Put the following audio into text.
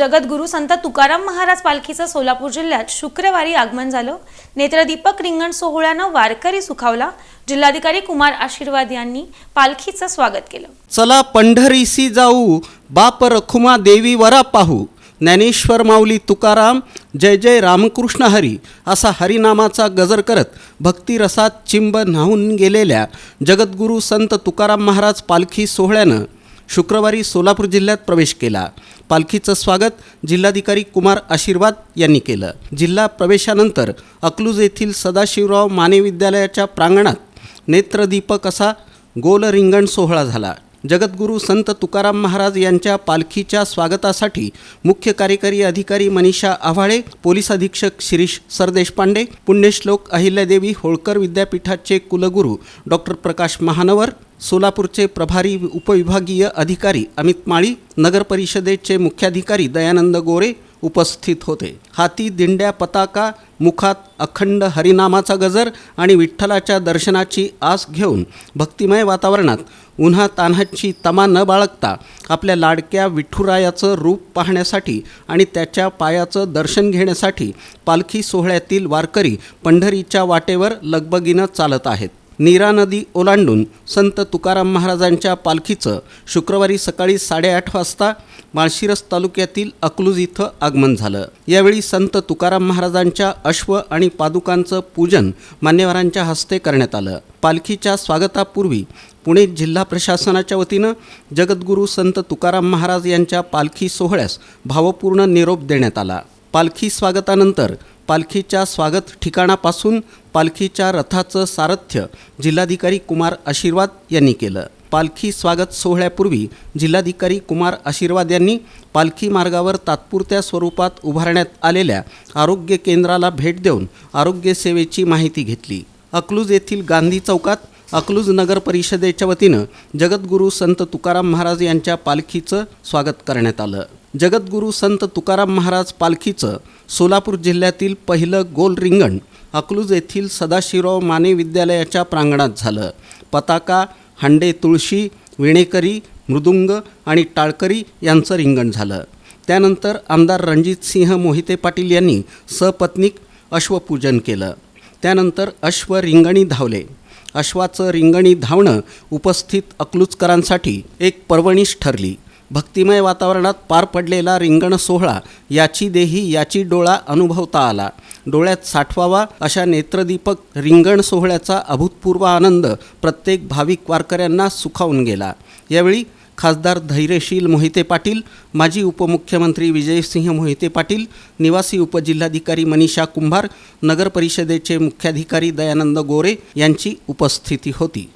जगद्गुरू संत तुकाराम महाराज पालखीचं सोलापूर जिल्ह्यात शुक्रवारी आगमन झालं. नेत्रदीपक रिंगण सोहळ्यानं वारकरी सुखावला. जिल्हाधिकारी कुमार आशीर्वाद यांनी पालखीचं स्वागत केलं. चला पंढरीसी जाऊ बाप रखुमा देवी वरा पाहू. ज्ञानेश्वर माऊली तुकाराम जय जय रामकृष्ण हरी असा हरिनामाचा गजर करत भक्तिरसात चिंब न्हावून गेलेल्या जगद्गुरू संत तुकाराम महाराज पालखी सोहळ्यानं शुक्रवारी सोलापूर जिल्ह्यात प्रवेश केला. पालखीचं स्वागत जिल्हाधिकारी कुमार आशीर्वाद यांनी केलं. जिल्हा प्रवेशानंतर अकलूज येथील सदाशिवराव माने विद्यालयाच्या प्रांगणात नेत्रदीपक असा गोल रिंगण सोहळा झाला. जगद्गुरू संत तुकाराम महाराज यांच्या पालखीच्या स्वागतासाठी मुख्य कार्यकारी अधिकारी मनीषा आव्हाळे पोलीस अधीक्षक शिरीष सरदेशपांडे पुण्यश्लोक अहिल्यादेवी होळकर विद्यापीठाचे कुलगुरू डॉक्टर प्रकाश महानवर सोलापूरचे प्रभारी उपविभागीय अधिकारी अमित माळी नगर परिषदेचे मुख्याधिकारी दयानंद गोरे उपस्थित होते. हाती दिंड्या पताका मुखात अखंड हरिनामाचा गजर आणि विठ्ठलाच्या दर्शनाची आस घेऊन भक्तिमय वातावरणात उन्हा तान्हाची तमा न बाळगता आपल्या लाडक्या विठुरायाचं रूप पाहण्यासाठी आणि त्याच्या पायाचं दर्शन घेण्यासाठी पालखी सोहळ्यातील वारकरी पंढरीच्या वाटेवर लगबगीनं चालत आहेत. नीरा नदी ओलांडून संत तुकाराम महाराजांच्या पालखीचं शुक्रवारी सकाळी साडेआठ वाजता माळशिरस तालुक्यातील अकलूज इथं आगमन झालं. यावेळी संत तुकाराम महाराजांच्या अश्व आणि पादुकांचं पूजन मान्यवरांच्या हस्ते करण्यात आलं. पालखीच्या स्वागतापूर्वी पुणे जिल्हा प्रशासनाच्या वतीनं जगद्गुरू संत तुकाराम महाराज यांच्या पालखी सोहळ्यास भावपूर्ण निरोप देण्यात आला. पालखी स्वागतानंतर पालखीच्या स्वागत ठिकाणापासून पालखीच्या रथाचं सारथ्य जिल्हाधिकारी कुमार आशीर्वाद यांनी केलं. पालखी स्वागत सोहळ्यापूर्वी जिल्हाधिकारी कुमार आशीर्वाद यांनी पालखी मार्गावर तात्पुरत्या स्वरूपात उभारण्यात आलेल्या आरोग्य केंद्राला भेट देऊन आरोग्य सेवेची माहिती घेतली. अकलूज येथील गांधी चौकात अकलूज नगर परिषदेच्या वतीनं जगद्गुरू संत तुकाराम महाराज यांच्या पालखीचं स्वागत करण्यात आलं. जगद्गुरू संत तुकाराम महाराज पालखीचं सोलापूर जिल्ह्यातील पहिलं गोल रिंगण अकलूज येथील सदाशिवराव माने विद्यालयाच्या प्रांगणात झालं. पताका हांडे तुळशी विणेकरी मृदुंग आणि टाळकरी यांचं रिंगण झालं. त्यानंतर आमदार रणजितसिंह मोहिते पाटील यांनी सपत्नीक अश्वपूजन केलं. त्यानंतर अश्व रिंगणी धावले. अश्वाचं रिंगणी धावणं उपस्थित अकलूजकरांसाठी एक पर्वणीच ठरली. भक्तिमय वातावरणात पार पडलेला रिंगण सोहळा याची देही याची डोळा अनुभवता आला. डोळ्यात साठवावा अशा नेत्रदीपक रिंगण सोहळ्याचा अभूतपूर्व आनंद प्रत्येक भाविक वारकऱ्यांना सुखावून गेला. यावेळी खासदार धैर्यशील मोहिते पाटील माजी उपमुख्यमंत्री विजयसिंह मोहिते पाटील निवासी उपजिल्हाधिकारी मनीषा कुंभार नगर परिषदेचे मुख्याधिकारी दयानंद गोरे यांची उपस्थिती होती.